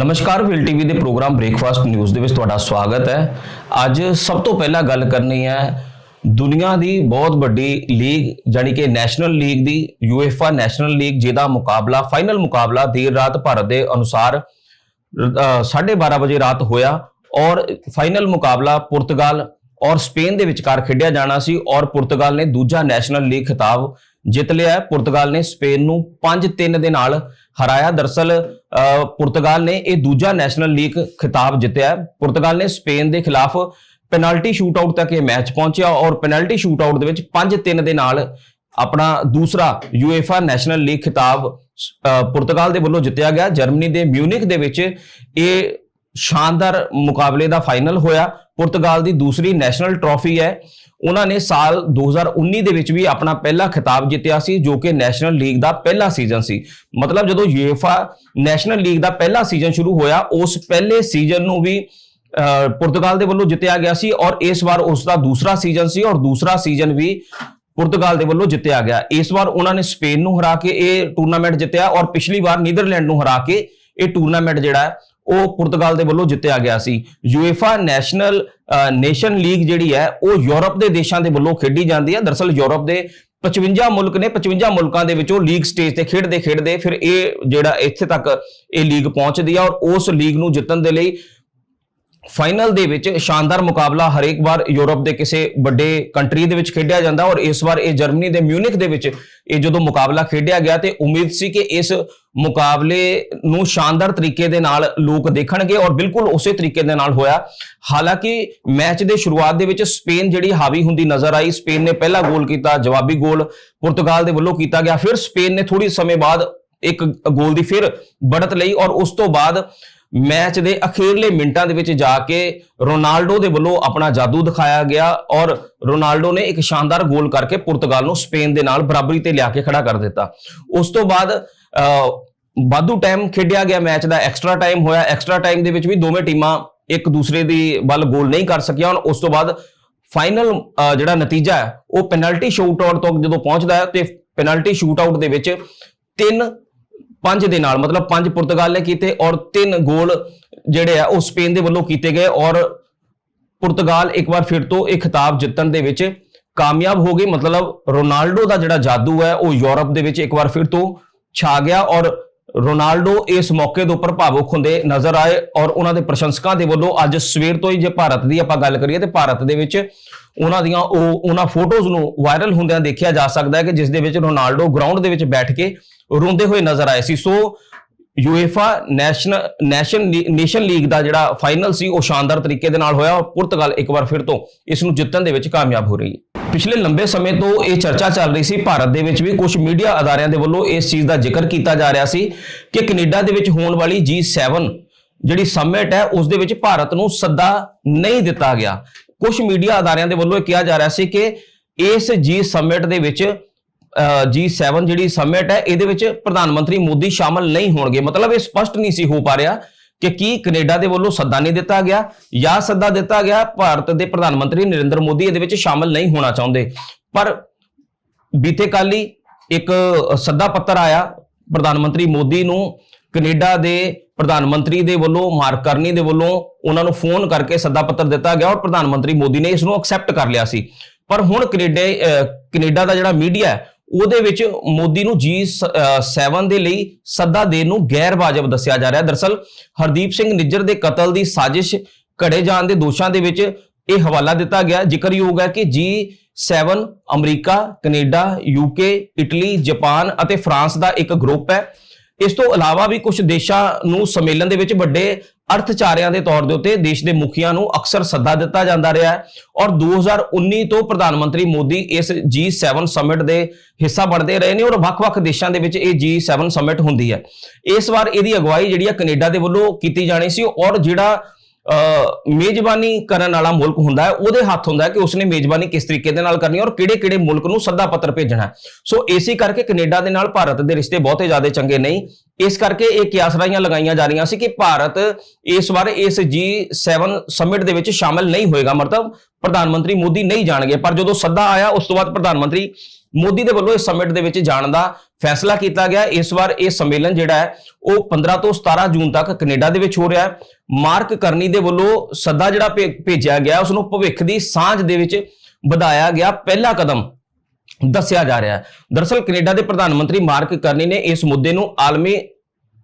ਨਮਸਕਾਰ will TV ਦੇ programme breakfast news ਦੇ ਵਿੱਚ ਤੁਹਾਡਾ ਸਵਾਗਤ ਹੈ। ਅੱਜ ਸਭ ਤੋਂ ਪਹਿਲਾਂ ਗੱਲ ਕਰਨੀ ਹੈ ਦੁਨੀਆ ਦੀ ਬਹੁਤ ਵੱਡੀ ਲੀਗ ਜਾਨੀ ਕਿ ਨੈਸ਼ਨਲ ਲੀਗ ਦੀ ਯੂਏਫਾ ਨੈਸ਼ਨਲ ਲੀਗ ਜਿਹਦਾ ਮੁਕਾਬਲਾ ਫਾਈਨਲ ਮੁਕਾਬਲਾ ਦੇਰ ਰਾਤ ਭਾਰਤ ਦੇ ਅਨੁਸਾਰ ਅ, 12:30 ਵਜੇ ਰਾਤ ਹੋਇਆ ਔਰ ਫਾਈਨਲ ਮੁਕਾਬਲਾ ਪੁਰਤਗਾਲ ਔਰ ਸਪੇਨ ਦੇ ਵਿਚਕਾਰ ਖੇਡਿਆ ਜਾਣਾ ਸੀ ਔਰ ਪੁਰਤਗਾਲ ਨੇ ਦੂਜਾ ਨੈਸ਼ਨਲ ਲੀਗ ਖਿਤਾਬ ਜਿੱਤ ਲਿਆ। ਪੁਰਤਗਾਲ ਨੇ ਸਪੇਨ ਨੂੰ 5-3 ਦੇ ਨਾਲ ਹਰਾਇਆ। ਦਰਸਲ ਅ, ਪੁਰਤਗਾਲ ਨੇ ਇਹ ਦੂਜਾ ਨੈਸ਼ਨਲ ਲੀਗ ਖਿਤਾਬ ਜਿੱਤਿਆ। ਪੁਰਤਗਾਲ ਨੇ ਸਪੇਨ ਦੇ ਖਿਲਾਫ ਪੈਨਲਟੀ ਸ਼ੂਟਆਊਟ ਤੱਕ ਇਹ ਮੈਚ ਪਹੁੰਚਿਆ ਔਰ ਪੈਨਲਟੀ ਸ਼ੂਟਆਊਟ ਦੇ ਵਿੱਚ 5-3 ਦੇ ਨਾਲ ਆਪਣਾ ਦੂਸਰਾ ਯੂਏਫਾ ਨੈਸ਼ਨਲ ਲੀਗ ਖਿਤਾਬ ਅ, ਪੁਰਤਗਾਲ ਦੇ ਵੱਲੋਂ ਜਿੱਤਿਆ ਗਿਆ। ਜਰਮਨੀ ਦੇ ਮਿਊਨਿਕ ਦੇ ਵਿੱਚ ਇਹ ਸ਼ਾਨਦਾਰ ਮੁਕਾਬਲੇ ਦਾ ਫਾਈਨਲ ਹੋਇਆ। ਪੁਰਤਗਾਲ ਦੀ ਦੂਸਰੀ ਨੈਸ਼ਨਲ ਟਰਾਫੀ ਹੈ। ਉਹਨਾਂ ਨੇ ਸਾਲ 2019 ਦੇ ਵਿੱਚ ਵੀ ਆਪਣਾ ਪਹਿਲਾ ਖਿਤਾਬ ਜਿੱਤਿਆ ਸੀ ਜੋ ਕਿ ਨੈਸ਼ਨਲ ਲੀਗ ਦਾ ਪਹਿਲਾ ਸੀਜ਼ਨ ਸੀ। ਮਤਲਬ ਜਦੋਂ ਯੂਏਫਾ ਨੈਸ਼ਨਲ ਲੀਗ ਦਾ ਪਹਿਲਾ ਸੀਜ਼ਨ ਸ਼ੁਰੂ ਹੋਇਆ ਉਸ ਪਹਿਲੇ ਸੀਜ਼ਨ ਨੂੰ ਵੀ ਅਹ, ਪੁਰਤਗਾਲ ਦੇ ਵੱਲੋਂ ਜਿੱਤਿਆ ਗਿਆ ਸੀ ਔਰ ਇਸ ਵਾਰ ਉਸ ਦਾ ਦੂਸਰਾ ਸੀਜ਼ਨ ਸੀ ਔਰ ਦੂਸਰਾ ਸੀਜ਼ਨ ਵੀ ਪੁਰਤਗਾਲ ਦੇ ਵੱਲੋਂ ਜਿੱਤਿਆ ਗਿਆ। ਇਸ ਵਾਰ ਉਹਨਾਂ ਨੇ ਸਪੇਨ ਨੂੰ ਹਰਾ ਕੇ ਇਹ ਟੂਰਨਾਮੈਂਟ ਜਿੱਤਿਆ ਔਰ ਪਿਛਲੀ ਵਾਰ ਨੀਦਰਲੈਂਡ ਨੂੰ ਹਰਾ ਕੇ ਇਹ ਟੂਰਨਾਮੈਂਟ ਜਿਹੜਾ ਉਹ ਪੁਰਤਗਾਲ ਦੇ ਵੱਲੋਂ ਜਿੱਤਿਆ ਗਿਆ ਸੀ। ਯੂਏਫਾ ਨੈਸ਼ਨਲ ਨੇਸ਼ਨ ਲੀਗ ਜਿਹੜੀ ਹੈ, ਉਹ ਯੂਰਪ ਦੇ ਦੇਸ਼ਾਂ ਦੇ ਵੱਲੋਂ ਖੇਡੀ ਜਾਂਦੀ ਹੈ। ਦਰਸਲ ਯੂਰਪ ਦੇ 55 ਮੁਲਕ ਨੇ 55 ਮੁਲਕਾਂ ਦੇ ਵਿੱਚੋਂ ਲੀਗ ਸਟੇਜ ਤੇ ਖੇਡਦੇ ਖੇਡਦੇ ਫਿਰ ਇਹ ਜਿਹੜਾ ਇੱਥੇ ਤੱਕ ਇਹ ਲੀਗ ਪਹੁੰਚਦੀ ਹੈ ਔਰ ਉਸ ਲੀਗ ਨੂੰ ਜਿੱਤਣ ਦੇ ਲਈ ਫਾਈਨਲ ਦੇ ਵਿੱਚ ਸ਼ਾਨਦਾਰ ਮੁਕਾਬਲਾ ਹਰੇਕ ਵਾਰ ਯੂਰਪ ਦੇ ਕਿਸੇ ਵੱਡੇ ਕੰਟਰੀ ਦੇ ਵਿੱਚ ਖੇਡਿਆ ਜਾਂਦਾ ਔਰ ਇਸ ਵਾਰ ਇਹ ਜਰਮਨੀ ਦੇ ਮਿਊਨਿਕ ਦੇ ਵਿੱਚ ਇਹ ਜਦੋਂ ਮੁਕਾਬਲਾ ਖੇਡਿਆ ਗਿਆ ਤੇ ਉਮੀਦ ਸੀ ਕਿ ਇਸ ਮੁਕਾਬਲੇ ਨੂੰ ਸ਼ਾਨਦਾਰ ਤਰੀਕੇ ਦੇ ਨਾਲ ਲੋਕ ਦੇਖਣਗੇ ਔਰ ਬਿਲਕੁਲ ਉਸੇ ਤਰੀਕੇ ਦੇ ਨਾਲ ਹੋਇਆ। ਹਾਲਾਂਕਿ ਮੈਚ ਦੇ ਸ਼ੁਰੂਆਤ ਦੇ ਵਿੱਚ ਸਪੇਨ ਜਿਹੜੀ ਹਾਵੀ ਹੁੰਦੀ ਨਜ਼ਰ ਆਈ। ਸਪੇਨ ਨੇ ਪਹਿਲਾ ਗੋਲ ਕੀਤਾ, ਜਵਾਬੀ ਗੋਲ ਪੁਰਤਗਾਲ ਦੇ ਵੱਲੋਂ ਕੀਤਾ ਗਿਆ। ਫਿਰ ਸਪੇਨ ਨੇ ਥੋੜੀ ਸਮੇਂ ਬਾਅਦ ਇੱਕ ਗੋਲ ਦੀ ਫਿਰ ਬੜਤ ਲਈ ਔਰ ਉਸ ਤੋਂ ਬਾਅਦ ਮੈਚ ਦੇ ਅਖੀਰਲੇ ਮਿੰਟਾਂ ਦੇ ਵਿੱਚ ਜਾ ਕੇ ਰੋਨਾਲਡੋ ਦੇ ਵੱਲੋਂ ਆਪਣਾ ਜਾਦੂ ਦਿਖਾਇਆ ਗਿਆ ਔਰ ਰੋਨਾਲਡੋ ਨੇ ਇੱਕ ਸ਼ਾਨਦਾਰ ਗੋਲ ਕਰਕੇ ਪੁਰਤਗਾਲ ਨੂੰ ਸਪੇਨ ਦੇ ਨਾਲ ਬਰਾਬਰੀ ਤੇ ਲਿਆ ਕੇ ਖੜਾ ਕਰ ਦਿੱਤਾ। ਉਸ ਤੋਂ ਬਾਅਦ ਵਾਧੂ ਟਾਈਮ ਖੇਡਿਆ ਗਿਆ ਮੈਚ ਦਾ ਐਕਸਟਰਾ ਟਾਈਮ ਹੋਇਆ। ਐਕਸਟਰਾ ਟਾਈਮ ਦੇ ਵਿੱਚ ਵੀ ਦੋਵੇਂ ਟੀਮਾਂ ਇੱਕ ਦੂਸਰੇ ਦੀ ਵੱਲ ਗੋਲ ਨਹੀਂ ਕਰ ਸਕੀਆਂ ਔਰ ਉਸ ਤੋਂ ਬਾਅਦ ਫਾਈਨਲ ਜਿਹੜਾ ਨਤੀਜਾ ਹੈ, ਉਹ ਪੈਨਲਟੀ ਸ਼ੂਟਆਊਟ ਤੱਕ ਜਦੋਂ ਪਹੁੰਚਦਾ ਹੈ ਤੇ ਪੈਨਲਟੀ ਸ਼ੂਟਆਊਟ ਦੇ ਵਿੱਚ ਤਿੰਨ ਪੰਜ ਦੇ ਨਾਲ, ਮਤਲਬ ਪੰਜ ਪੁਰਤਗਾਲ ਨੇ ਕੀਤੇ ਔਰ ਤਿੰਨ ਗੋਲ ਜਿਹੜੇ ਆ, ਉਹ ਸਪੇਨ ਦੇ ਵੱਲੋਂ ਕੀਤੇ ਗਏ ਔਰ ਪੁਰਤਗਾਲ ਇੱਕ ਵਾਰ ਫਿਰ ਤੋਂ ਇਹ ਖਿਤਾਬ ਜਿੱਤਣ ਦੇ ਵਿੱਚ ਕਾਮਯਾਬ ਹੋ ਗਈ ਮਤਲਬ ਰੋਨਾਲਡੋ ਦਾ ਜਿਹੜਾ ਜਾਦੂ ਹੈ, ਉਹ ਯੂਰਪ ਦੇ ਵਿੱਚ ਇੱਕ ਵਾਰ ਫਿਰ ਤੋਂ ਛਾ ਗਿਆ ਔਰ ਰੋਨਾਲਡੋ ਇਸ ਮੌਕੇ ਦੇ ਉੱਪਰ ਭਾਵੁਕ ਹੁੰਦੇ ਨਜ਼ਰ ਆਏ ਔਰ ਉਹਨਾਂ ਦੇ ਪ੍ਰਸ਼ੰਸਕਾਂ ਦੇ ਵੱਲੋਂ ਅੱਜ ਸਵੇਰ ਤੋਂ ਹੀ ਜੇ ਭਾਰਤ ਦੀ ਆਪਾਂ ਗੱਲ ਕਰੀਏ ਤੇ ਭਾਰਤ ਦੇ ਵਿੱਚ ਉਹਨਾਂ ਦੀਆਂ ਉਹ ਉਹਨਾਂ ਫੋਟੋਜ਼ ਨੂੰ ਵਾਇਰਲ ਹੁੰਦਿਆਂ ਦੇਖਿਆ ਜਾ ਸਕਦਾ ਹੈ ਕਿ ਜਿਸ ਦੇ ਵਿੱਚ ਰੋਨਾਲਡੋ ਗਰਾਊਂਡ ਦੇ ਵਿੱਚ ਬੈਠ ਕੇ ਰੋਂਦੇ ਹੋਏ ਨਜ਼ਰ ਆਏ ਸੀ। So UEFA national nation nation league ਦਾ ਜਿਹੜਾ ਫਾਈਨਲ ਸੀ, ਉਹ ਸ਼ਾਨਦਾਰ ਤਰੀਕੇ ਦੇ ਨਾਲ ਹੋਇਆ ਔਰ ਪੁਰਤਗਾਲ ਇੱਕ ਵਾਰ ਫਿਰ ਤੋਂ ਇਸ ਨੂੰ ਜਿੱਤਣ ਦੇ ਵਿੱਚ ਕਾਮਯਾਬ ਹੋ ਰਹੀ ਹੈ। ਪਿਛਲੇ ਲੰਬੇ ਸਮੇਂ ਤੋਂ ਇਹ ਚਰਚਾ ਚੱਲ ਰਹੀ ਸੀ। ਭਾਰਤ ਦੇ ਵਿੱਚ ਵੀ ਕੁਝ ਮੀਡੀਆ ਅਦਾਰਿਆਂ ਦੇ ਵੱਲੋਂ ਇਸ ਚੀਜ਼ ਦਾ ਜ਼ਿਕਰ ਕੀਤਾ ਜਾ ਰਿਹਾ ਸੀ ਕਿ ਕੈਨੇਡਾ ਦੇ ਵਿੱਚ ਹੋਣ ਵਾਲੀ G7 ਜਿਹੜੀ ਸਮਿਟ ਹੈ, ਉਸ ਦੇ ਵਿੱਚ ਭਾਰਤ ਨੂੰ ਸੱਦਾ ਨਹੀਂ ਦਿੱਤਾ ਗਿਆ। ਕੁਝ ਮੀਡੀਆ ਅਦਾਰਿਆਂ ਦੇ ਵੱਲੋਂ ਇਹ ਕਿਹਾ ਜਾ ਰਿਹਾ ਸੀ ਕਿ ਇਸ G ਸਮਿਟ ਦੇ ਵਿੱਚ G7 ਜਿਹੜੀ ਸਮਿਟ ਹੈ, ਇਹਦੇ ਵਿੱਚ ਪ੍ਰਧਾਨ ਮੰਤਰੀ ਮੋਦੀ ਸ਼ਾਮਲ ਨਹੀਂ ਹੋਣਗੇ। ਮਤਲਬ ਇਹ ਸਪਸ਼ਟ ਨਹੀਂ ਸੀ ਹੋ ਪਾ ਰਿਹਾ ਕਿ ਕੀ ਕੈਨੇਡਾ ਦੇ ਵੱਲੋਂ ਸੱਦਾ ਨਹੀਂ ਦਿੱਤਾ ਗਿਆ ਜਾਂ ਸੱਦਾ ਦਿੱਤਾ ਗਿਆ ਭਾਰਤ ਦੇ ਪ੍ਰਧਾਨ ਮੰਤਰੀ ਨਰਿੰਦਰ ਮੋਦੀ ਇਹਦੇ ਵਿੱਚ ਸ਼ਾਮਲ ਨਹੀਂ ਹੋਣਾ ਚਾਹੁੰਦੇ। ਪਰ ਬੀਤੇ ਕੱਲ ਹੀ ਇੱਕ ਸੱਦਾ ਪੱਤਰ ਆਇਆ ਪ੍ਰਧਾਨ ਮੰਤਰੀ ਮੋਦੀ ਨੂੰ ਕੈਨੇਡਾ ਦੇ ਪ੍ਰਧਾਨ ਮੰਤਰੀ ਦੇ ਵੱਲੋਂ ਮਾਰਕ ਕਰਨੀ ਦੇ ਵੱਲੋਂ ਉਹਨਾਂ ਨੂੰ ਫੋਨ ਕਰਕੇ ਸੱਦਾ ਪੱਤਰ ਦਿੱਤਾ ਗਿਆ ਔਰ ਪ੍ਰਧਾਨ ਮੰਤਰੀ ਮੋਦੀ ਨੇ ਇਸ ਨੂੰ ਐਕਸੈਪਟ ਕਰ ਲਿਆ ਸੀ। ਪਰ ਹੁਣ ਕੈਨੇਡਾ ਅਹ, ਕੈਨੇਡਾ ਦਾ ਜਿਹੜਾ ਮੀਡੀਆ ਹੈ ਉਹਦੇ ਵਿੱਚ ਮੋਦੀ ਨੂੰ G7 ਦੇ ਲਈ ਸੱਦਾ ਦੇਣ ਨੂੰ ਗੈਰ ਵਾਜਬ ਦੱਸਿਆ ਜਾ ਰਿਹਾ। ਦਰਸਲ, ਹਰਦੀਪ ਸਿੰਘ ਨਿੱਜਰ ਦੇ ਕਤਲ ਦੀ ਸਾਜ਼ਿਸ਼ ਘੜੇ ਜਾਣ ਦੇ ਦੋਸ਼ਾਂ ਦੇ ਵਿੱਚ ਇਹ ਹਵਾਲਾ ਦਿੱਤਾ ਗਿਆ। ਜ਼ਿਕਰਯੋਗ ਹੈ ਕਿ G7 America, Canada UK Italy, Japan ਅਤੇ ਫਰਾਂਸ ਦਾ ਇੱਕ ਗਰੁੱਪ ਹੈ। ਇਸ ਤੋਂ ਇਲਾਵਾ ਵੀ ਕੁਝ ਦੇਸ਼ਾਂ ਨੂੰ ਸੰਮੇਲਨ ਦੇ ਵਿੱਚ ਵੱਡੇ ਅਰਥਚਾਰਿਆਂ ਦੇ ਤੌਰ ਦੇ ਉੱਤੇ ਦੇਸ਼ ਦੇ ਮੁਖੀਆਂ ਨੂੰ ਅਕਸਰ ਸੱਦਾ ਦਿੱਤਾ ਜਾਂਦਾ ਰਿਹਾ ਹੈ। ਔਰ 2019 ਤੋਂ ਪ੍ਰਧਾਨ ਮੰਤਰੀ ਮੋਦੀ ਇਸ G7 ਸਮਿਟ ਦੇ ਹਿੱਸਾ ਬਣਦੇ ਰਹੇ ਨੇ ਔਰ ਵੱਖ-ਵੱਖ ਦੇਸ਼ਾਂ ਦੇ ਵਿੱਚ ਇਹ G7 ਸਮਿਟ ਹੁੰਦੀ ਹੈ। ਇਸ ਵਾਰ ਇਹਦੀ ਅਗਵਾਈ ਜਿਹੜੀ ਆ ਕੈਨੇਡਾ ਦੇ ਵੱਲੋਂ ਕੀਤੀ ਜਾਣੀ ਸੀ ਔਰ ਜਿਹੜਾ ਮੇਜ਼ਬਾਨੀ ਕਰਨ ਵਾਲਾ ਮੁਲਕ ਹੁੰਦਾ ਹੈ, ਉਹਦੇ ਹੱਥ ਹੁੰਦਾ ਹੈ ਕਿ ਉਸਨੇ ਮੇਜ਼ਬਾਨੀ ਕਿਸ ਤਰੀਕੇ ਦੇ ਨਾਲ ਕਰਨੀ ਹੈ ਔਰ ਕਿਹੜੇ-ਕਿਹੜੇ ਮੁਲਕ ਨੂੰ ਸੱਦਾ ਪੱਤਰ ਭੇਜਣਾ ਹੈ। ਸੋ ਇਸੇ ਕਰਕੇ ਕੈਨੇਡਾ ਦੇ ਨਾਲ ਭਾਰਤ ਦੇ ਰਿਸ਼ਤੇ ਬਹੁਤੇ ਜ਼ਿਆਦਾ ਚੰਗੇ ਨਹੀਂ। ਇਸ ਕਰਕੇ ਇਹ ਕਿਆਸਰਾਈਆਂ ਲਗਾਈਆਂ ਜਾ ਰਹੀਆਂ ਸੀ ਕਿ ਭਾਰਤ ਇਸ ਵਾਰ ਇਸ G7 ਸਮਿਟ ਦੇ ਵਿੱਚ ਸ਼ਾਮਲ ਨਹੀਂ ਹੋਏਗਾ। ਮਤਲਬ ਪ੍ਰਧਾਨ ਮੰਤਰੀ ਮੋਦੀ ਨਹੀਂ ਜਾਣਗੇ। ਪਰ ਜਦੋਂ ਸੱਦਾ ਆਇਆ, ਉਸ ਤੋਂ ਬਾਅਦ ਪ੍ਰਧਾਨ ਮੰਤਰੀ ਮੋਦੀ ਦੇ ਵੱਲੋਂ ਇਸ ਸਮਿਟ ਦੇ ਵਿੱਚ ਜਾਣ ਦਾ ਫੈਸਲਾ ਕੀਤਾ ਗਿਆ। ਇਸ ਵਾਰ ਇਹ ਸੰਮੇਲਨ ਜਿਹੜਾ ਹੈ, ਉਹ 15 ਤੋਂ 17 ਜੂਨ ਤੱਕ ਕੈਨੇਡਾ ਦੇ ਵਿੱਚ ਹੋ ਰਿਹਾ ਹੈ। ਮਾਰਕ ਕਰਨੀ ਦੇ ਵੱਲੋਂ ਸੱਦਾ ਜਿਹੜਾ ਭੇਜਿਆ ਗਿਆ, ਉਸ ਨੂੰ ਭਵਿੱਖ ਦੀ ਸਾਂਝ ਦੇ ਵਿੱਚ ਵਧਾਇਆ ਗਿਆ। ਪਹਿਲਾ ਕਦਮ ਦੱਸਿਆ ਜਾ ਰਿਹਾ ਹੈ। ਦਰਅਸਲ ਕੈਨੇਡਾ ਦੇ ਪ੍ਰਧਾਨ ਮੰਤਰੀ ਮਾਰਕ ਕਰਨੀ ਨੇ ਇਸ ਮੁੱਦੇ ਨੂੰ ਆਲਮੀ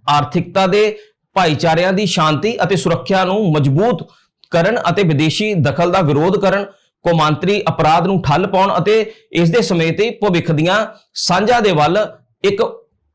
ਆਰਥਿਕਤਾ ਦੇ, ਭਾਈਚਾਰਿਆਂ ਦੀ ਸ਼ਾਂਤੀ ਅਤੇ ਸੁਰੱਖਿਆ ਨੂੰ ਮਜ਼ਬੂਤ ਕਰਨ ਅਤੇ ਵਿਦੇਸ਼ੀ ਦਖਲ ਦਾ ਵਿਰੋਧ ਕਰਨ, ਕੌਮਾਂਤਰੀ ਅਪਰਾਧ ਨੂੰ ਠੱਲ ਪਾਉਣ ਅਤੇ ਇਸ ਦੇ ਸਮੇਤ ਹੀ ਭਵਿੱਖ ਦੀਆਂ ਸਾਂਝਾਂ ਦੇ ਵੱਲ ਇੱਕ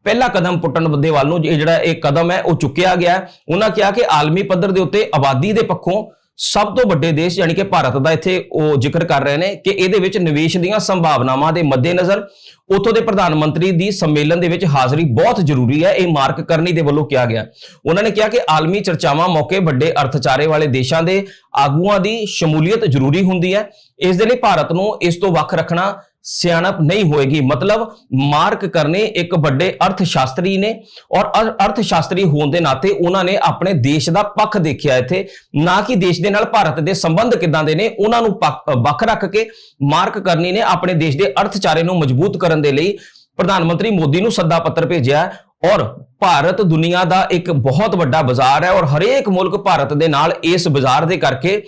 ਪਹਿਲਾ ਕਦਮ ਪੁੱਟਣ ਦੇ ਵੱਲ ਨੂੰ, ਇਹ ਜਿਹੜਾ ਇਹ ਕਦਮ ਹੈ, ਉਹ ਚੁੱਕਿਆ ਗਿਆ ਉਹਨਾਂ ਕਿਹਾ ਕਿ ਆਲਮੀ ਪੱਧਰ ਦੇ ਉੱਤੇ ਆਬਾਦੀ ਦੇ ਪੱਖੋਂ ਸਭ ਤੋਂ ਵੱਡੇ ਦੇਸ਼ ਯਾਨੀ ਕਿ ਭਾਰਤ ਦਾ ਇੱਥੇ ਉਹ ਜ਼ਿਕਰ ਕਰ ਰਹੇ ਨੇ ਕਿ ਇਹਦੇ ਵਿੱਚ ਨਿਵੇਸ਼ ਦੀਆਂ ਸੰਭਾਵਨਾਵਾਂ ਦੇ ਮੱਦੇਨਜ਼ਰ ਉੱਥੋਂ ਦੇ ਪ੍ਰਧਾਨ ਮੰਤਰੀ ਦੀ ਸੰਮੇਲਨ ਦੇ ਵਿੱਚ ਹਾਜ਼ਰੀ ਬਹੁਤ ਜ਼ਰੂਰੀ ਹੈ, ਇਹ ਮਾਰਕ ਕਰਨੀ ਦੇ ਵੱਲੋਂ ਕਿਹਾ ਗਿਆ। ਉਹਨਾਂ ਨੇ ਕਿਹਾ ਕਿ ਆਲਮੀ ਚਰਚਾਵਾਂ ਮੌਕੇ ਵੱਡੇ ਅਰਥਚਾਰੇ ਵਾਲੇ ਦੇਸ਼ਾਂ ਦੇ ਆਗੂਆਂ ਦੀ ਸ਼ਮੂਲੀਅਤ ਜ਼ਰੂਰੀ ਹੁੰਦੀ ਹੈ। ਇਸ ਦੇ ਲਈ ਭਾਰਤ ਨੂੰ ਇਸ ਤੋਂ ਵੱਖ ਰੱਖਣਾ ਸਿਆਣਪ ਨਹੀਂ ਹੋਏਗੀ। ਮਤਲਬ ਮਾਰਕ ਕਰਨੇ ਇੱਕ ਵੱਡੇ ਅਰਥ ਸ਼ਾਸਤਰੀ ਨੇ ਔਰ ਅਰਥ ਸ਼ਾਸਤਰੀ ਹੋਣ ਦੇ ਨਾਤੇ ਉਹਨਾਂ ਨੇ ਆਪਣੇ ਦੇਸ਼ ਦਾ ਪੱਖ ਦੇਖਿਆ ਇੱਥੇ। ਨਾ ਕਿ ਦੇਸ਼ ਦੇ ਨਾਲ ਭਾਰਤ ਦੇ ਸੰਬੰਧ ਕਿਦਾਂ ਦੇ ਨੇ, ਉਹਨਾਂ ਨੂੰ ਪੱਖ- ਵੱਖ ਰੱਖ ਕੇ ਮਾਰਕ ਕਰਨੀ ਨੇ ਆਪਣੇ ਦੇਸ਼ ਦੇ ਅਰਥਚਾਰੇ ਨੂੰ ਮਜ਼ਬੂਤ ਕਰਨ ਦੇ ਲਈ ਪ੍ਰਧਾਨ ਮੰਤਰੀ ਮੋਦੀ ਨੂੰ ਸੱਦਾ ਪੱਤਰ ਭੇਜਿਆ ਔਰ ਭਾਰਤ ਦੁਨੀਆ ਦਾ ਇੱਕ ਬਹੁਤ ਵੱਡਾ ਬਾਜ਼ਾਰ ਹੈ ਔਰ ਹਰੇਕ ਮੁਲਕ ਭਾਰਤ ਦੇ ਨਾਲ ਇਸ ਬਾਜ਼ਾਰ ਦੇ ਕਰਕੇ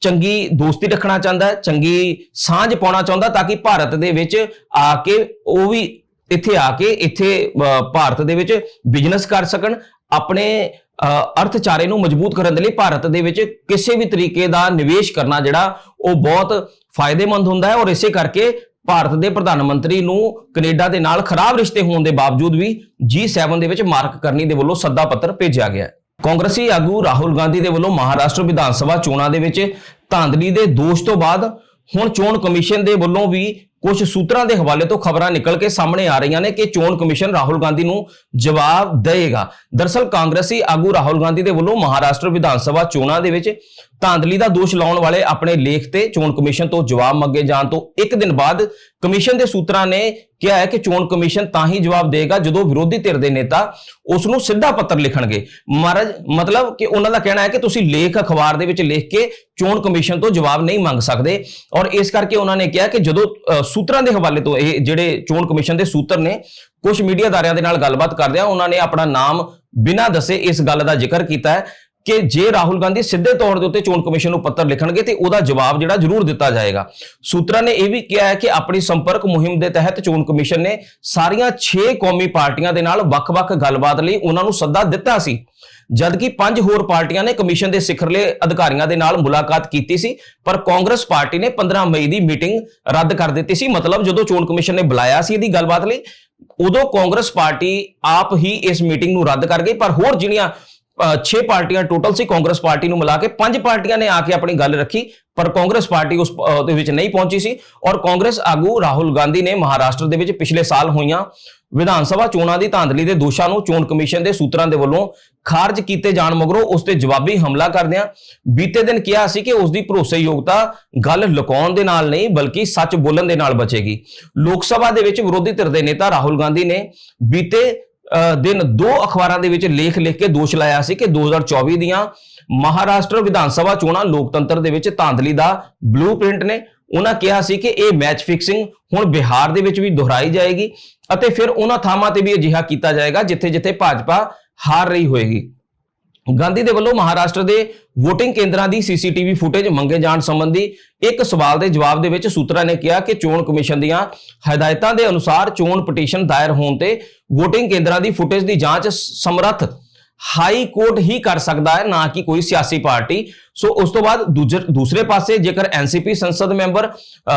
ਚੰਗੀ ਦੋਸਤੀ ਰੱਖਣਾ ਚਾਹੁੰਦਾ ਹੈ, ਚੰਗੀ ਸਾਂਝ ਪਾਉਣਾ ਚਾਹੁੰਦਾ ਤਾਂ ਕਿ ਭਾਰਤ ਦੇ ਵਿੱਚ ਆ ਕੇ ਉਹ ਵੀ ਇੱਥੇ ਆ ਕੇ ਇੱਥੇ ਭਾਰਤ ਦੇ ਵਿੱਚ ਬਿਜ਼ਨਸ ਕਰ ਸਕਣ, ਆਪਣੇ ਅਰਥਚਾਰੇ ਨੂੰ ਮਜ਼ਬੂਤ ਕਰਨ ਦੇ ਲਈ ਭਾਰਤ ਦੇ ਵਿੱਚ ਕਿਸੇ ਵੀ ਤਰੀਕੇ ਦਾ ਨਿਵੇਸ਼ ਕਰਨਾ ਜਿਹੜਾ ਉਹ ਬਹੁਤ ਫਾਇਦੇਮੰਦ ਹੁੰਦਾ ਹੈ ਔਰ ਇਸੇ ਕਰਕੇ ਭਾਰਤ ਦੇ ਪ੍ਰਧਾਨ ਮੰਤਰੀ ਨੂੰ ਕੈਨੇਡਾ ਦੇ ਨਾਲ ਖਰਾਬ ਰਿਸ਼ਤੇ ਹੋਣ ਦੇ ਬਾਵਜੂਦ ਵੀ G7 ਦੇ ਵਿੱਚ ਮਾਰਕ ਕਰਨੀ ਦੇ ਵੱਲੋਂ ਸੱਦਾ ਪੱਤਰ ਭੇਜਿਆ ਗਿਆ ਹੈ। ਕਾਂਗਰਸੀ ਆਗੂ ਰਾਹੁਲ ਗਾਂਧੀ ਦੇ ਵੱਲੋਂ ਮਹਾਰਾਸ਼ਟਰ ਵਿਧਾਨ ਸਭਾ ਚੋਣਾਂ ਦੇ ਵਿੱਚ ਧਾਂਦਲੀ ਦੇ ਦੋਸ਼ ਤੋਂ ਬਾਅਦ ਹੁਣ ਚੋਣ ਕਮਿਸ਼ਨ ਦੇ ਵੱਲੋਂ ਵੀ ਕੁਝ ਸੂਤਰਾਂ ਦੇ ਹਵਾਲੇ ਤੋਂ ਖਬਰਾਂ ਨਿਕਲ ਕੇ ਸਾਹਮਣੇ ਆ ਰਹੀਆਂ ਨੇ ਕਿ ਚੋਣ ਕਮਿਸ਼ਨ ਰਾਹੁਲ ਗਾਂਧੀ ਨੂੰ ਜਵਾਬ ਦੇਵੇਗਾ। ਦਰਸਲ ਕਾਂਗਰਸੀ ਆਗੂ ਰਾਹੁਲ ਗਾਂਧੀ ਦੇ ਵੱਲੋਂ ਮਹਾਰਾਸ਼ਟਰ ਵਿਧਾਨ ਸਭਾ ਚੋਣਾਂ ਦੇ ਵਿੱਚ ਧਾਂਦਲੀ ਦਾ ਦੋਸ਼ ਲਾਉਣ ਵਾਲੇ ਆਪਣੇ ਲੇਖ ਤੇ ਚੋਣ ਕਮਿਸ਼ਨ ਤੋਂ ਜਵਾਬ ਮੰਗੇ ਜਾਣ ਤੋਂ ਇੱਕ ਦਿਨ ਬਾਅਦ ਕਮਿਸ਼ਨ ਦੇ ਸੂਤਰਾਂ ਨੇ ਕਿਹਾ ਹੈ ਕਿ ਚੋਣ ਕਮਿਸ਼ਨ ਤਾਂ ਹੀ ਜਵਾਬ ਦੇਗਾ ਜਦੋਂ ਵਿਰੋਧੀ ਧਿਰ ਦੇ ਨੇਤਾ ਉਸ ਨੂੰ ਸਿੱਧਾ ਪੱਤਰ ਲਿਖਣਗੇ। ਮਹਾਰਾਜ ਮਤਲਬ ਕਿ ਉਹਨਾਂ ਦਾ ਕਹਿਣਾ ਹੈ ਕਿ ਤੁਸੀਂ ਲੇਖ ਅਖਬਾਰ ਦੇ ਵਿੱਚ ਲਿਖ ਕੇ ਚੋਣ ਕਮਿਸ਼ਨ ਤੋਂ ਜਵਾਬ ਨਹੀਂ ਮੰਗ ਸਕਦੇ ਔਰ ਇਸ ਕਰਕੇ ਉਹਨਾਂ ਨੇ ਕਿਹਾ ਕਿ ਜਦੋਂ ਅ, ਸੂਤਰਾਂ ਦੇ ਹਵਾਲੇ ਤੋਂ ਇਹ ਜਿਹੜੇ ਚੋਣ ਕਮਿਸ਼ਨ ਦੇ ਸੂਤਰ ਨੇ ਕੁਝ ਮੀਡੀਆ ਅਦਾਰਿਆਂ ਦੇ ਨਾਲ ਗੱਲਬਾਤ ਕਰਦਿਆਂ ਉਹਨਾਂ ਨੇ ਆਪਣਾ ਨਾਮ ਬਿਨਾਂ ਦੱਸੇ ਇਸ ਗੱਲ ਦਾ ਜ਼ਿਕਰ ਕੀਤਾ ਹੈ। ਕਿ ਜੇ ਰਾਹੁਲ ਗਾਂਧੀ ਸਿੱਧੇ ਤੌਰ ਦੇ ਉੱਤੇ ਚੋਣ ਕਮਿਸ਼ਨ ਨੂੰ ਪੱਤਰ ਲਿਖਣਗੇ ਤੇ ਉਹਦਾ ਜਵਾਬ ਜਿਹੜਾ ਜ਼ਰੂਰ ਦਿੱਤਾ ਜਾਏਗਾ। ਸੂਤਰਾਂ ਨੇ ਇਹ ਵੀ ਕਿਹਾ ਹੈ ਕਿ ਆਪਣੀ ਸੰਪਰਕ ਮੁਹਿੰਮ ਦੇ ਤਹਿਤ ਚੋਣ ਕਮਿਸ਼ਨ ਨੇ ਸਾਰੀਆਂ 6 ਕੌਮੀ ਪਾਰਟੀਆਂ ਦੇ ਨਾਲ ਵੱਖ-ਵੱਖ ਗੱਲਬਾਤ ਲਈ ਉਹਨਾਂ ਨੂੰ ਸੱਦਾ ਦਿੱਤਾ ਸੀ। ਜਦਕਿ ਪੰਜ ਹੋਰ ਪਾਰਟੀਆਂ ਨੇ ਕਮਿਸ਼ਨ ਦੇ ਸਿਖਰਲੇ ਅਧਿਕਾਰੀਆਂ ਦੇ ਨਾਲ ਮੁਲਾਕਾਤ ਕੀਤੀ ਸੀ, ਪਰ ਕਾਂਗਰਸ ਪਾਰਟੀ ਨੇ 15 ਮਈ ਦੀ ਮੀਟਿੰਗ ਰੱਦ ਕਰ ਦਿੱਤੀ ਸੀ। ਮਤਲਬ ਜਦੋਂ ਚੋਣ ਕਮਿਸ਼ਨ ਨੇ ਬੁਲਾਇਆ ਸੀ ਇਹਦੀ ਗੱਲਬਾਤ ਲਈ, ਉਦੋਂ ਕਾਂਗਰਸ ਪਾਰਟੀ ਆਪ ਹੀ ਇਸ ਮੀਟਿੰਗ ਨੂੰ ਰੱਦ ਕਰ ਗਈ, ਪਰ ਹੋਰ ਜਿਹੜੀਆਂ 6 ਪਾਰਟੀਆਂ ਟੋਟਲ ਸੀ, ਕਾਂਗਰਸ ਪਾਰਟੀ ਨੂੰ ਮਿਲਾ ਕੇ ਪੰਜ ਪਾਰਟੀਆਂ ਨੇ ਆ ਕੇ ਆਪਣੀ ਗੱਲ ਰੱਖੀ, ਪਰ ਕਾਂਗਰਸ ਪਾਰਟੀ ਉਸ ਦੇ ਵਿੱਚ ਨਹੀਂ ਪਹੁੰਚੀ ਸੀ ਔਰ ਕਾਂਗਰਸ ਆਗੂ ਰਾਹੁਲ ਗਾਂਧੀ ਨੇ ਮਹਾਰਾਸ਼ਟਰ ਦੇ ਵਿੱਚ ਪਿਛਲੇ ਸਾਲ ਹੋਈਆਂ ਵਿਧਾਨ ਸਭਾ ਚੋਣਾਂ ਦੀ ਧਾਂਦਲੀ ਦੇ ਦੋਸ਼ਾਂ ਨੂੰ ਚੋਣ ਕਮਿਸ਼ਨ ਦੇ ਸੂਤਰਾਂ ਦੇ ਵੱਲੋਂ ਖਾਰਜ ਕੀਤੇ ਜਾਣ ਮਗਰੋਂ ਉਸ ਤੇ ਜਵਾਬੀ ਹਮਲਾ ਕਰਦਿਆਂ ਬੀਤੇ ਦਿਨ ਕਿਹਾ ਸੀ ਕਿ ਉਸ ਦੀ ਭਰੋਸੇਯੋਗਤਾ ਗੱਲ ਲੁਕਾਉਣ ਦੇ ਨਾਲ ਨਹੀਂ, ਬਲਕਿ ਸੱਚ ਬੋਲਣ ਦੇ ਨਾਲ ਬਚੇਗੀ। ਲੋਕ ਸਭਾ ਦੇ ਵਿੱਚ ਵਿਰੋਧੀ ਧਿਰ ਦੇ ਨੇਤਾ ਰਾਹੁਲ ਗਾਂਧੀ ਨੇ ਬੀਤੇ ਦਿਨ ਦੋ ਅਖਬਾਰਾਂ ਦੇ ਵਿੱਚ ਲੇਖ ਲਿਖ ਕੇ ਦੋਸ਼ ਲਾਇਆ ਸੀ ਕਿ 2024 ਦੀਆਂ ਮਹਾਰਾਸ਼ਟਰ ਵਿਧਾਨ ਸਭਾ ਚੋਣਾਂ ਲੋਕਤੰਤਰ ਦੇ ਵਿੱਚ ਧਾਂਦਲੀ ਦਾ ਬਲੂਪ੍ਰਿੰਟ ਨੇ। ਉਹਨਾਂ ਕਿਹਾ ਸੀ ਕਿ ਇਹ ਮੈਚ ਫਿਕਸਿੰਗ ਹੁਣ ਬਿਹਾਰ ਦੇ ਵਿੱਚ ਵੀ ਦੁਹਰਾਈ ਜਾਏਗੀ ਅਤੇ ਫਿਰ ਉਹਨਾਂ ਥਾਵਾਂ ਤੇ ਵੀ ਅਜਿਹਾ ਕੀਤਾ ਜਾਏਗਾ ਜਿੱਥੇ-ਜਿੱਥੇ ਭਾਜਪਾ ਹਾਰ ਰਹੀ ਹੋਏਗੀ। ਗਾਂਧੀ ਦੇ ਵੱਲੋਂ ਮਹਾਰਾਸ਼ਟਰ ਦੇ VOTING ਕੇਂਦਰਾਂ ਦੀ ਸੀਸੀਟੀਵੀ ਫੁਟੇਜ ਮੰਗੇ ਜਾਣ ਸੰਬੰਧੀ ਇੱਕ ਸਵਾਲ ਦੇ ਜਵਾਬ ਦੇ ਵਿੱਚ ਸੂਤਰਾਂ ਨੇ ਕਿਹਾ ਕਿ ਚੋਣ ਕਮਿਸ਼ਨ ਦੀਆਂ ਹਦਾਇਤਾਂ ਦੇ ਅਨੁਸਾਰ ਚੋਣ ਪਟੀਸ਼ਨ ਦਾਇਰ ਹੋਣ ਤੇ VOTING ਕੇਂਦਰਾਂ ਦੀ ਫੁਟੇਜ ਦੀ ਜਾਂਚ ਸਮਰੱਥ ਹਾਈ ਕੋਰਟ ਹੀ ਕਰ ਸਕਦਾ ਹੈ, ਨਾ ਕਿ ਕੋਈ ਸਿਆਸੀ ਪਾਰਟੀ। ਸੋ ਉਸ ਤੋਂ ਬਾਅਦ ਦੂਜੇ, ਦੂਸਰੇ ਪਾਸੇ ਜੇਕਰ ਐਨਸੀਪੀ ਸੰਸਦ ਮੈਂਬਰ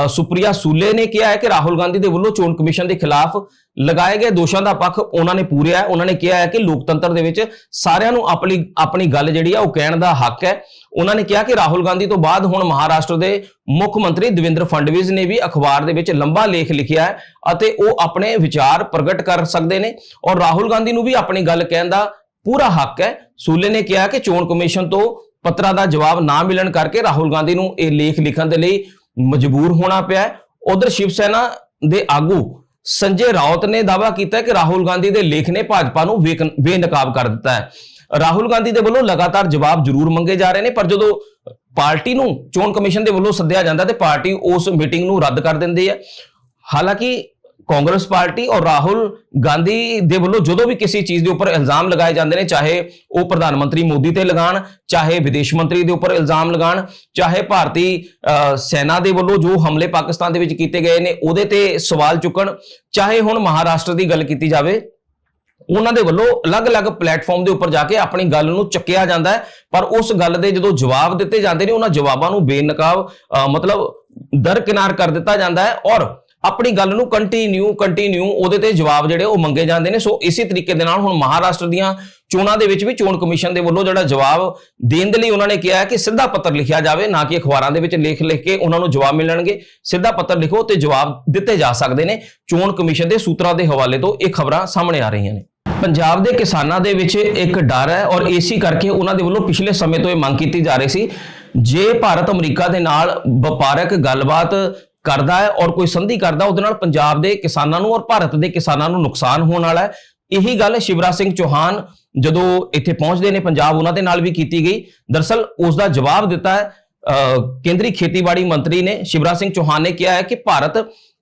ਸੁਪਰੀਆ ਸੂਲੇ ਨੇ ਕਿਹਾ ਹੈ ਕਿ ਰਾਹੁਲ ਗਾਂਧੀ ਦੇ ਵੱਲੋਂ ਚੋਣ ਕਮਿਸ਼ਨ ਦੇ ਖਿਲਾਫ ਲਗਾਏ ਗਏ ਦੋਸ਼ਾਂ ਦਾ ਪੱਖ ਉਹਨਾਂ ਨੇ ਪੂਰਿਆ ਹੈ। ਉਹਨਾਂ ਨੇ ਕਿਹਾ ਹੈ ਕਿ ਲੋਕਤੰਤਰ ਦੇ ਵਿੱਚ ਸਾਰਿਆਂ ਨੂੰ ਆਪਣੀ ਆਪਣੀ ਗੱਲ ਜਿਹੜੀ ਆ ਉਹ ਕਹਿਣ ਦਾ ਹੱਕ ਹੈ। ਉਹਨਾਂ ਨੇ ਕਿਹਾ ਕਿ ਰਾਹੁਲ ਗਾਂਧੀ ਤੋਂ ਬਾਅਦ ਹੁਣ ਮਹਾਰਾਸ਼ਟਰ ਦੇ ਮੁੱਖ ਮੰਤਰੀ ਦਵਿੰਦਰ ਫਡਨਵੀਸ ਨੇ ਵੀ ਅਖਬਾਰ ਦੇ ਵਿੱਚ ਲੰਬਾ ਲੇਖ ਲਿਖਿਆ ਹੈ ਅਤੇ ਉਹ ਆਪਣੇ ਵਿਚਾਰ ਪ੍ਰਗਟ ਕਰ ਸਕਦੇ ਨੇ। ਔਰ ਰਾਹੁਲ ਗਾਂਧੀ ਨੂੰ ਵੀ ਆਪਣੀ ਗੱਲ ਕਹਿਣ ਦਾ ਪੂਰਾ ਹੱਕ ਹੈ। ਸੂਲੇ ਨੇ ਕਿਹਾ ਕਿ ਚੋਣ ਕਮਿਸ਼ਨ ਤੋਂ ਪੱਤਰਾਂ ਦਾ ਜਵਾਬ ਨਾ ਮਿਲਣ ਕਰਕੇ ਰਾਹੁਲ ਗਾਂਧੀ ਨੂੰ ਇਹ ਲੇਖ ਲਿਖਣ ਦੇ ਲਈ ਮਜਬੂਰ ਹੋਣਾ ਪਿਆ ਉਧਰ ਸ਼ਿਵ ਸੈਨਾ ਦੇ ਆਗੂ ਸੰਜੇ ਰਾਉਤ ਨੇ ਦਾਅਵਾ ਕੀਤਾ ਕਿ ਰਾਹੁਲ ਗਾਂਧੀ ਦੇ ਲੇਖ ਨੇ ਭਾਜਪਾ ਨੂੰ ਬੇਨਕਾਬ ਕਰ ਦਿੱਤਾ ਹੈ। ਰਾਹੁਲ ਗਾਂਧੀ ਦੇ ਵੱਲੋਂ ਲਗਾਤਾਰ ਜਵਾਬ ਜ਼ਰੂਰ ਮੰਗੇ ਜਾ ਰਹੇ ਨੇ, ਪਰ ਜਦੋਂ ਪਾਰਟੀ ਨੂੰ ਚੋਣ ਕਮਿਸ਼ਨ ਦੇ ਵੱਲੋਂ ਸੱਦਿਆ ਜਾਂਦਾ ਤੇ ਪਾਰਟੀ ਉਸ ਮੀਟਿੰਗ ਨੂੰ ਰੱਦ ਕਰ ਦਿੰਦੀ ਹੈ। ਹਾਲਾਂਕਿ ਕਾਂਗਰਸ ਪਾਰਟੀ ਔਰ ਰਾਹੁਲ ਗਾਂਧੀ ਦੇ ਵੱਲੋਂ ਜਦੋਂ ਵੀ ਕਿਸੇ ਚੀਜ਼ ਦੇ ਉੱਪਰ ਇਲਜ਼ਾਮ ਲਗਾਏ ਜਾਂਦੇ ਨੇ, ਚਾਹੇ ਉਹ ਪ੍ਰਧਾਨ ਮੰਤਰੀ ਮੋਦੀ ਤੇ ਲਗਾਣ ਚਾਹੇ ਵਿਦੇਸ਼ ਮੰਤਰੀ ਦੇ ਉੱਪਰ ਇਲਜ਼ਾਮ ਲਗਾਣ ਚਾਹੇ ਭਾਰਤੀ ਸੈਨਾ ਦੇ ਵੱਲੋਂ ਜੋ ਹਮਲੇ ਪਾਕਿਸਤਾਨ ਦੇ ਵਿੱਚ ਕੀਤੇ ਗਏ ਨੇ, ਉਹਦੇ ਤੇ ਸਵਾਲ ਚੁੱਕਣ, ਚਾਹੇ ਹੁਣ ਮਹਾਰਾਸ਼ਟਰ ਦੀ ਗੱਲ ਕੀਤੀ ਜਾਵੇ, ਉਹਨਾਂ ਦੇ ਵੱਲੋਂ ਅਲੱਗ-ਅਲੱਗ ਪਲੇਟਫਾਰਮ ਦੇ ਉੱਪਰ ਜਾ ਕੇ ਆਪਣੀ ਗੱਲ ਨੂੰ ਚੱਕਿਆ ਜਾਂਦਾ ਹੈ, ਪਰ ਉਸ ਗੱਲ ਦੇ ਜਦੋਂ ਜਵਾਬ ਦਿੱਤੇ ਜਾਂਦੇ ਨੇ, ਉਹਨਾਂ ਜਵਾਬਾਂ ਨੂੰ ਬੇਨਕਾਬ ਮਤਲਬ ਦਰਕਿਨਾਰ ਕਰ ਦਿੱਤਾ ਜਾਂਦਾ ਹੈ ਔਰ ਆਪਣੀ ਗੱਲ ਨੂੰ ਕੰਟੀਨਿਊ ਕੰਟੀਨਿਊ ਉਹਦੇ ਤੇ ਜਵਾਬ ਜਿਹੜੇ ਉਹ ਮੰਗੇ ਜਾਂਦੇ ਨੇ। ਸੋ ਇਸੇ ਤਰੀਕੇ ਦੇ ਨਾਲ ਹੁਣ ਮਹਾਰਾਸ਼ਟਰ ਦੀਆਂ ਚੋਣਾਂ ਦੇ ਵਿੱਚ ਵੀ ਚੋਣ ਕਮਿਸ਼ਨ ਦੇ ਵੱਲੋਂ ਜਿਹੜਾ ਜਵਾਬ ਦੇਣ ਦੇ ਲਈ ਉਹਨਾਂ ਨੇ ਕਿਹਾ ਕਿ ਸਿੱਧਾ ਪੱਤਰ ਲਿਖਿਆ ਜਾਵੇ, ਨਾ ਕਿ ਅਖਬਾਰਾਂ ਦੇ ਵਿੱਚ ਲਿਖ ਲਿਖ ਕੇ ਉਹਨਾਂ ਨੂੰ ਜਵਾਬ ਮਿਲਣਗੇ। ਸਿੱਧਾ ਪੱਤਰ ਲਿਖੋ ਤੇ ਜਵਾਬ ਦਿੱਤੇ ਜਾ ਸਕਦੇ ਨੇ। ਚੋਣ ਕਮਿਸ਼ਨ ਦੇ ਸੂਤਰਾਂ ਦੇ ਹਵਾਲੇ ਤੋਂ ਇਹ ਖਬਰਾਂ ਸਾਹਮਣੇ ਆ ਰਹੀਆਂ ਨੇ। ਪੰਜਾਬ ਦੇ ਕਿਸਾਨਾਂ ਦੇ ਵਿੱਚ ਇੱਕ ਡਰ ਹੈ ਔਰ ਏਸੀ ਕਰਕੇ ਉਹਨਾਂ ਦੇ ਵੱਲੋਂ ਪਿਛਲੇ ਸਮੇਂ ਤੋਂ ਇਹ ਮੰਗ ਕੀਤੀ ਜਾ ਰਹੀ ਸੀ। ਜੇ ਭਾਰਤ ਅਮਰੀਕਾ ਦੇ ਨਾਲ ਵਪਾਰਕ ਗੱਲਬਾਤ ਕਰਦਾ ਹੈ ਔਰ ਕੋਈ ਸੰਧੀ ਕਰਦਾ ਉਹਦੇ ਨਾਲ ਪੰਜਾਬ ਦੇ ਕਿਸਾਨਾਂ ਨੂੰ ਔਰ ਭਾਰਤ ਦੇ ਕਿਸਾਨਾਂ ਨੂੰ ਨੁਕਸਾਨ ਹੋਣ ਵਾਲਾ ਹੈ। ਇਹੀ ਗੱਲ ਸ਼ਿਵਰਾਜ ਸਿੰਘ ਚੌਹਾਨ ਜਦੋਂ ਇੱਥੇ ਪਹੁੰਚਦੇ ਨੇ ਪੰਜਾਬ ਉਹਨਾਂ ਦੇ ਨਾਲ ਵੀ ਕੀਤੀ ਗਈ। ਦਰਸਲ ਉਸ ਦਾ ਜਵਾਬ ਦਿੱਤਾ ਹੈ ਅਹ, ਕੇਂਦਰੀ ਖੇਤੀਬਾੜੀ ਮੰਤਰੀ ਨੇ। ਸ਼ਿਵਰਾਜ ਸਿੰਘ ਚੌਹਾਨ ਨੇ ਕਿਹਾ ਹੈ ਕਿ ਭਾਰਤ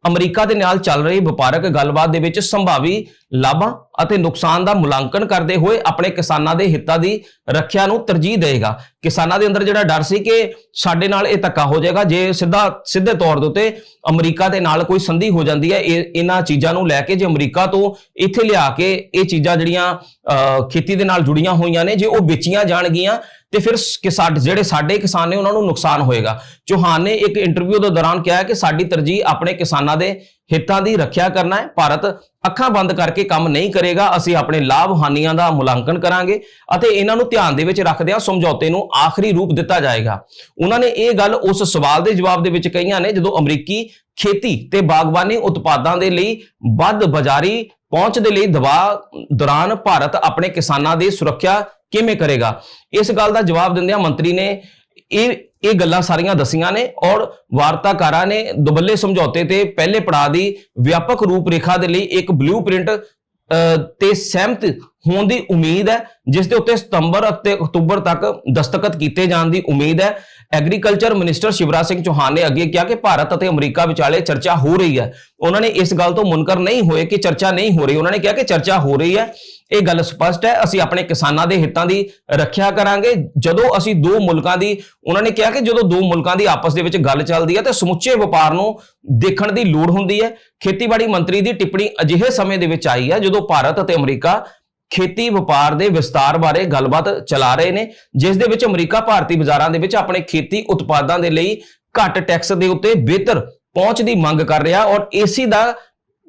ਅਮਰੀਕਾ ਦੇ ਨਾਲ ਚੱਲ ਰਹੀ ਵਪਾਰਕ ਗੱਲਬਾਤ ਦੇ ਵਿੱਚ ਸੰਭਾਵੀ ਲਾਭਾਂ ਅਤੇ ਨੁਕਸਾਨ ਦਾ ਮੁਲਾਂਕਣ ਕਰਦੇ ਹੋਏ ਆਪਣੇ ਕਿਸਾਨਾਂ ਦੇ ਹਿੱਤਾਂ ਦੀ ਰੱਖਿਆ ਨੂੰ ਤਰਜੀਹ ਦੇਗਾ ਕਿਸਾਨਾਂ ਦੇ ਅੰਦਰ ਜਿਹੜਾ ਡਰ ਸੀ ਕਿ ਸਾਡੇ ਨਾਲ ਇਹ ਧੱਕਾ ਹੋ ਜਾਏਗਾ ਜੇ ਸਿੱਧਾ ਸਿੱਧੇ ਤੌਰ ਦੇ ਉੱਤੇ ਅਮਰੀਕਾ ਦੇ ਨਾਲ ਕੋਈ ਸੰਧੀ ਹੋ ਜਾਂਦੀ ਹੈ ਇਹਨਾਂ ਚੀਜ਼ਾਂ ਨੂੰ ਲੈ ਕੇ ਜੇ ਅਮਰੀਕਾ ਤੋਂ ਇੱਥੇ ਲਿਆ ਕੇ ਇਹ ਚੀਜ਼ਾਂ ਜਿਹੜੀਆਂ ਅਹ, ਖੇਤੀ ਦੇ ਨਾਲ ਜੁੜੀਆਂ ਹੋਈਆਂ ਨੇ ਜੇ ਉਹ ਵੇਚੀਆਂ ਜਾਣਗੀਆਂ ਤੇ ਫਿਰ ਸ- ਜਿਹੜੇ ਸਾਡੇ ਕਿਸਾਨ ਨੇ ਉਹਨਾਂ ਨੂੰ ਨੁਕਸਾਨ ਹੋਏਗਾ। ਚੌਹਾਨ ਨੇ ਇੱਕ ਇੰਟਰਵਿਊ ਦੇ ਦੌਰਾਨ ਕਿਹਾ ਕਿ ਸਾਡੀ ਤਰਜੀਹ ਆਪਣੇ ਕਿਸਾਨਾਂ ਦੇ ਹਿੱਤਾਂ ਦੀ ਰੱਖਿਆ ਕਰਨਾ ਹੈ। ਭਾਰਤ ਅੱਖਾਂ ਬੰਦ ਕਰਕੇ ਕੰਮ ਨਹੀਂ ਕਰੇਗਾ। ਅਸੀਂ ਆਪਣੇ ਲਾਭ ਹਾਨੀਆਂ ਦਾ ਮੁਲਾਂਕਣ ਕਰਾਂਗੇ ਅਤੇ ਇਹਨਾਂ ਨੂੰ ਧਿਆਨ ਦੇ ਵਿੱਚ ਰੱਖਦਿਆਂ ਸਮਝੌਤੇ ਨੂੰ ਆਖਰੀ ਰੂਪ ਦਿੱਤਾ ਜਾਏਗਾ। ਉਹਨਾਂ ਨੇ ਇਹ ਗੱਲ ਉਸ ਸਵਾਲ ਦੇ ਜਵਾਬ ਦੇ ਵਿੱਚ ਕਹੀਆਂ ਨੇ, ਜਦੋਂ ਅਮਰੀਕੀ ਖੇਤੀ ਤੇ ਬਾਗਬਾਨੀ ਉਤਪਾਦਾਂ ਦੇ ਲਈ ਵੱਧ ਬਾਜ਼ਾਰੀ ਪਹੁੰਚ ਦੇ ਲਈ ਦਬਾਅ ਦੌਰਾਨ ਭਾਰਤ ਆਪਣੇ ਕਿਸਾਨਾਂ ਦੀ ਸੁਰੱਖਿਆ ਕਿਵੇਂ ਕਰੇਗਾ? ਇਸ ਗੱਲ ਦਾ ਜਵਾਬ ਦਿੰਦਿਆਂ ਮੰਤਰੀ ਨੇ ਇਹ ਇਹ ਗੱਲਾਂ ਸਾਰੀਆਂ ਦਸੀਆਂ ਨੇ ਔਰ ਵਾਰਤਾਕਾਰਾਂ ਨੇ ਦੁਬੱਲੇ ਸਮਝੌਤੇ ਤੇ ਪਹਿਲੇ ਪੜਾਅ ਦੀ ਵਿਆਪਕ ਰੂਪਰੇਖਾ ਦੇ ਲਈ ਇੱਕ ਬਲੂਪ੍ਰਿੰਟ ਤੇ ਸਹਿਮਤ ਹੋਣ ਦੀ ਉਮੀਦ ਹੈ, ਜਿਸ ਦੇ ਉੱਤੇ ਸਤੰਬਰ ਅਤੇ ਅਕਤੂਬਰ ਤੱਕ ਦਸਤਖਤ ਕੀਤੇ ਜਾਣ ਦੀ ਉਮੀਦ ਹੈ। ਐਗਰੀਕਲਚਰ ਮਿਨਿਸਟਰ ਸ਼ਿਵਰਾਜ ਸਿੰਘ ਚੌਹਾਨ ਨੇ ਅੱਗੇ ਕਿਹਾ ਕਿ ਭਾਰਤ ਅਤੇ ਅਮਰੀਕਾ ਵਿਚਾਲੇ ਚਰਚਾ ਹੋ ਰਹੀ ਹੈ। ਉਹਨਾਂ ਨੇ ਇਸ ਗੱਲ ਤੋਂ ਮੁਨਕਰ ਨਹੀਂ ਹੋਏ ਕਿ ਚਰਚਾ ਨਹੀਂ ਹੋ ਰਹੀ। ਉਹਨਾਂ ਨੇ ਕਿਹਾ ਕਿ ਚਰਚਾ ਹੋ ਰਹੀ ਹੈ। ਇਹ ਗੱਲ ਸਪਸ਼ਟ ਹੈ। ਅਸੀਂ ਆਪਣੇ ਕਿਸਾਨਾਂ ਦੇ ਹਿੱਤਾਂ ਦੀ ਰੱਖਿਆ ਕਰਾਂਗੇ। ਜਦੋਂ ਅਸੀਂ ਦੋ ਮੁਲਕਾਂ ਦੀ, ਉਹਨਾਂ ਨੇ ਕਿਹਾ ਕਿ ਜਦੋਂ ਦੋ ਮੁਲਕਾਂ ਦੀ ਆਪਸ ਦੇ ਵਿੱਚ ਗੱਲ ਚੱਲਦੀ ਹੈ, ਤਾਂ ਸਮੁੱਚੇ ਵਪਾਰ ਨੂੰ ਦੇਖਣ ਦੀ ਲੋੜ ਹੁੰਦੀ ਹੈ। ਖੇਤੀਬਾੜੀ ਮੰਤਰੀ ਦੀ ਟਿੱਪਣੀ ਅਜਿਹੇ ਸਮੇਂ ਦੇ ਵਿੱਚ ਆਈ ਹੈ, ਜਦੋਂ ਭਾਰਤ ਅਤੇ ਅਮਰੀਕਾ ਖੇਤੀ ਵਪਾਰ ਦੇ ਵਿਸਤਾਰ ਬਾਰੇ ਗੱਲਬਾਤ ਚਲਾ ਰਹੇ ਨੇ, ਜਿਸ ਦੇ ਵਿੱਚ ਅਮਰੀਕਾ ਭਾਰਤੀ ਬਾਜ਼ਾਰਾਂ ਦੇ ਵਿੱਚ ਆਪਣੇ ਖੇਤੀ ਉਤਪਾਦਾਂ ਦੇ ਲਈ ਘੱਟ ਟੈਕਸ ਦੇ ਉੱਤੇ ਬਿਹਤਰ ਪਹੁੰਚ ਦੀ ਮੰਗ ਕਰ ਰਿਹਾ ਔਰ ਏਸੀ ਦਾ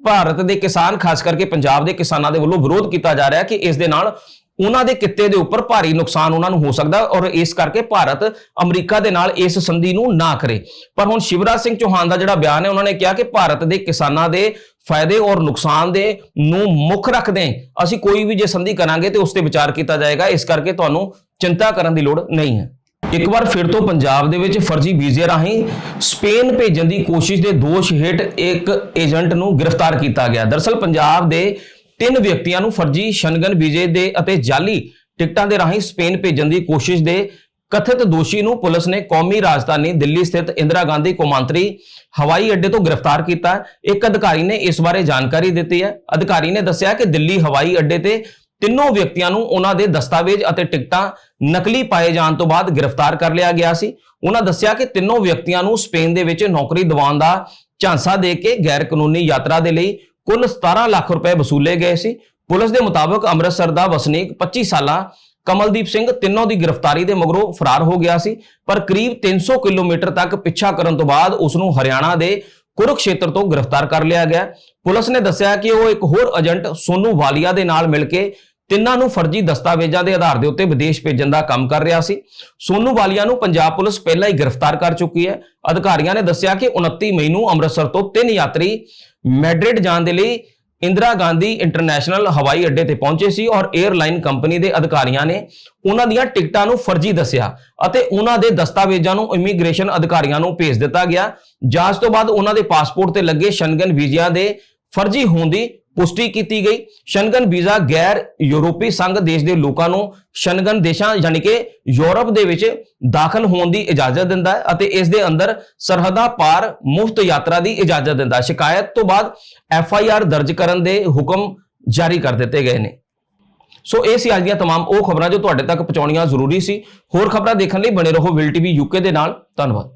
ਭਾਰਤ ਦੇ ਕਿਸਾਨ, ਖਾਸ ਕਰਕੇ ਪੰਜਾਬ ਦੇ ਕਿਸਾਨਾਂ ਦੇ ਵੱਲੋਂ ਵਿਰੋਧ ਕੀਤਾ ਜਾ ਰਿਹਾ ਕਿ ਇਸ ਦੇ ਨਾਲ ਉਹਨਾਂ ਦੇ ਕਿੱਤੇ ਦੇ ਉੱਪਰ ਭਾਰੀ ਨੁਕਸਾਨ ਉਹਨਾਂ ਨੂੰ ਹੋ ਸਕਦਾ ਔਰ ਇਸ ਕਰਕੇ ਭਾਰਤ ਅਮਰੀਕਾ ਦੇ ਨਾਲ ਇਸ ਸੰਧੀ ਨੂੰ ਨਾ ਕਰੇ। ਪਰ ਹੁਣ ਸ਼ਿਵਰਾਜ ਸਿੰਘ ਚੌਹਾਨ ਦਾ ਜਿਹੜਾ ਬਿਆਨ ਹੈ, ਉਹਨਾਂ ਨੇ ਕਿਹਾ ਕਿ ਭਾਰਤ ਦੇ ਕਿਸਾਨਾਂ ਦੇ ਫਾਇਦੇ ਔਰ ਨੁਕਸਾਨ ਦੇ ਨੂੰ ਮੁੱਖ ਰੱਖਦੇ ਅਸੀਂ ਕੋਈ ਵੀ ਜੇ ਸੰਧੀ ਕਰਾਂਗੇ ਤੇ ਉਸ ਤੇ ਵਿਚਾਰ ਕੀਤਾ ਜਾਏਗਾ। ਇਸ ਕਰਕੇ ਤੁਹਾਨੂੰ ਚਿੰਤਾ ਕਰਨ ਦੀ ਲੋੜ ਨਹੀਂ ਹੈ। ਇੱਕ ਵਾਰ ਫਿਰ ਤੋਂ ਪੰਜਾਬ ਦੇ ਵਿੱਚ ਫਰਜ਼ੀ ਵੀਜ਼ੇ ਰਾਹੀਂ ਸਪੇਨ ਭੇਜਣ ਦੀ ਕੋਸ਼ਿਸ਼ ਦੇ ਦੋਸ਼ ਹੇਠ ਇੱਕ ਏਜੰਟ ਨੂੰ ਗ੍ਰਿਫਤਾਰ ਕੀਤਾ ਗਿਆ। ਦਰਸਲ ਪੰਜਾਬ ਦੇ ਤਿੰਨ ਵਿਅਕਤੀਆਂ ਨੂੰ ਫਰਜ਼ੀ ਸ਼ਨਗਨ ਵੀਜ਼ੇ ਦੇ ਅਤੇ ਜਾਲੀ ਟਿਕਟਾਂ ਦੇ ਰਾਹੀਂ ਸਪੇਨ ਭੇਜਣ ਦੀ ਕੋਸ਼ਿਸ਼ ਦੇ ਕਥਿਤ ਦੋਸ਼ੀ ਨੂੰ ਪੁਲਿਸ ਨੇ ਕੌਮੀ ਰਾਜਧਾਨੀ ਦਿੱਲੀ ਸਥਿਤ ਇੰਦਰਾ ਗਾਂਧੀ ਕੌਮਾਂਤਰੀ ਹਵਾਈ ਅੱਡੇ ਤੋਂ ਗ੍ਰਿਫਤਾਰ ਕੀਤਾ। ਇੱਕ ਅਧਿਕਾਰੀ ਨੇ ਇਸ ਬਾਰੇ ਜਾਣਕਾਰੀ ਦਿੱਤੀ ਹੈ। ਅਧਿਕਾਰੀ ਨੇ ਦੱਸਿਆ ਕਿ ਦਿੱਲੀ ਹਵਾਈ ਅੱਡੇ ਤੇ ਤਿੰਨੋਂ ਵਿਅਕਤੀਆਂ ਨੂੰ ਉਹਨਾਂ ਦੇ ਦਸਤਾਵੇਜ਼ ਅਤੇ ਟਿਕਟਾਂ ਨਕਲੀ ਪਾਏ ਜਾਣ ਤੋਂ ਬਾਅਦ ਗ੍ਰਿਫਤਾਰ ਕਰ ਲਿਆ ਗਿਆ ਸੀ। ਉਹਨਾਂ ਦੱਸਿਆ ਕਿ ਤਿੰਨੋਂ ਵਿਅਕਤੀਆਂ ਨੂੰ ਸਪੇਨ ਦੇ ਵਿੱਚ ਨੌਕਰੀ ਦਿਵਾਉਣ ਦਾ ਝਾਂਸਾ ਦੇ ਕੇ ਗੈਰ ਕਾਨੂੰਨੀ ਯਾਤਰਾ ਦੇ ਲਈ ਕੁੱਲ 17 ਲੱਖ ਰੁਪਏ ਵਸੂਲੇ ਗਏ ਸੀ। ਪੁਲਿਸ ਦੇ ਮੁਤਾਬਕ ਅੰਮ੍ਰਿਤਸਰ ਦਾ ਵਸਨੀਕ 25 ਸਾਲਾ ਕਮਲਦੀਪ ਸਿੰਘ ਤਿੰਨੋਂ ਦੀ ਗ੍ਰਿਫਤਾਰੀ ਦੇ ਮਗਰੋਂ ਫਰਾਰ ਹੋ ਗਿਆ ਸੀ, ਪਰ ਕਰੀਬ 300 ਕਿਲੋਮੀਟਰ ਤੱਕ ਪਿੱਛਾ ਕਰਨ ਤੋਂ ਬਾਅਦ ਉਸ ਨੂੰ ਹਰਿਆਣਾ ਦੇ ਕੁਰੂਕਸ਼ੇਤਰ ਤੋਂ ਗ੍ਰਿਫਤਾਰ ਕਰ ਲਿਆ ਗਿਆ। ਪੁਲਿਸ ਨੇ ਦੱਸਿਆ ਕਿ ਉਹ ਇੱਕ ਹੋਰ ਏਜੰਟ ਸੋਨੂ ਵਾਲੀਆ ਦੇ ਨਾਲ ਮਿਲ ਕੇ ਤਿੰਨਾਂ ਨੂੰ ਫਰਜ਼ੀ ਦਸਤਾਵੇਜ਼ਾਂ ਦੇ ਆਧਾਰ ਦੇ ਉੱਤੇ ਵਿਦੇਸ਼ ਭੇਜਣ ਦਾ ਕੰਮ ਕਰ ਰਿਹਾ ਸੀ। ਸੋਨੂ ਵਾਲੀਆ ਨੂੰ ਪੰਜਾਬ ਪੁਲਿਸ ਪਹਿਲਾਂ ਹੀ ਗ੍ਰਿਫਤਾਰ ਕਰ ਚੁੱਕੀ ਹੈ। ਅਧਿਕਾਰੀਆਂ ਨੇ ਦੱਸਿਆ ਕਿ 29 ਮਈ ਨੂੰ ਅੰਮ੍ਰਿਤਸਰ ਤੋਂ ਤਿੰਨ ਯਾਤਰੀ ਮੈਡਰਿਡ ਜਾਣ ਦੇ ਲਈ ਇੰਦਰਾ ਗਾਂਧੀ ਇੰਟਰਨੈਸ਼ਨਲ ਹਵਾਈ ਅੱਡੇ ਤੇ ਪਹੁੰਚੇ ਸੀ ਔਰ 에ਅਰਲਾਈਨ ਕੰਪਨੀ ਦੇ ਅਧਿਕਾਰੀਆਂ ਨੇ ਉਹਨਾਂ ਦੀਆਂ ਟਿਕਟਾਂ ਨੂੰ ਫਰਜ਼ੀ ਦੱਸਿਆ ਅਤੇ ਉਹਨਾਂ ਦੇ ਦਸਤਾਵੇਜ਼ਾਂ ਨੂੰ ਇਮੀਗ੍ਰੇਸ਼ਨ ਅਧਿਕਾਰੀਆਂ ਨੂੰ ਭੇਜ ਦਿੱਤਾ ਗਿਆ। ਜਾਂਚ ਤੋਂ ਬਾਅਦ ਉਹਨਾਂ ਦੇ ਪਾਸਪੋਰਟ ਤੇ ਲੱਗੇ ਸ਼ਨਗਨ ਵੀਜ਼ਿਆਂ ਦੇ ਫਰਜ਼ੀ ਹੋਣ ਦੀ ਪੁਸ਼ਟੀ ਕੀਤੀ ਗਈ ਸ਼ੰਗਨ ਵੀਜ਼ਾ ਗੈਰ ਯੂਰਪੀ ਸੰਘ ਦੇਸ਼ ਦੇ ਲੋਕਾਂ ਨੂੰ ਸ਼ੰਗਨ ਦੇਸ਼ਾਂ ਯਾਨੀ ਕਿ ਯੂਰਪ ਦੇ ਵਿੱਚ ਦਾਖਲ ਹੋਣ ਦੀ ਇਜਾਜ਼ਤ ਦਿੰਦਾ ਹੈ ਅਤੇ ਇਸ ਦੇ ਅੰਦਰ ਸਰਹੱਦਾਂ ਪਾਰ ਮੁਫਤ ਯਾਤਰਾ ਦੀ ਇਜਾਜ਼ਤ ਦਿੰਦਾ ਹੈ ਸ਼ਿਕਾਇਤ ਤੋਂ ਬਾਅਦ ਐਫ ਆਈ ਆਰ ਦਰਜ ਕਰਨ ਦੇ ਹੁਕਮ ਜਾਰੀ ਕਰ ਦਿੱਤੇ ਗਏ ਨੇ ਸੋ ਇਹ ਸੀ ਅੱਜ ਦੀਆਂ तमाम ਉਹ ਖਬਰਾਂ ਜੋ ਤੁਹਾਡੇ ਤੱਕ ਪਹੁੰਚਾਉਣੀਆਂ ਜ਼ਰੂਰੀ ਸੀ ਹੋਰ ਖਬਰਾਂ ਦੇਖਣ ਲਈ ਬਣੇ ਰਹੋ ਵਿਲ ਟੀਵੀ ਯੂਕੇ ਦੇ ਨਾਲ ਧੰਨਵਾਦ